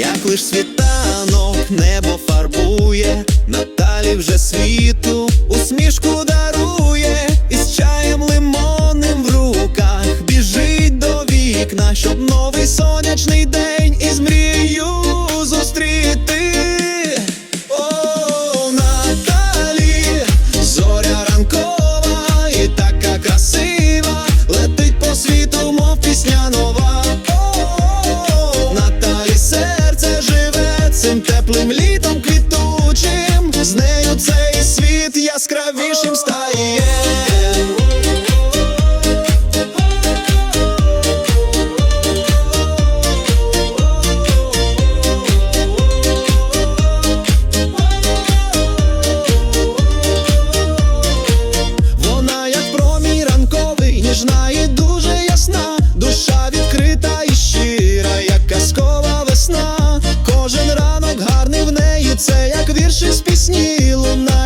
як лиш світанок небо фарбує, Наталі вже світу усмішку дарує, І з чаєм лимонним в руках біжить до вікна, щоб новий сонячний день теплим квітучим. З нею цей світ яскравішим стає. Вона як промінь ранковий, ніжна це як вірші з пісні луна.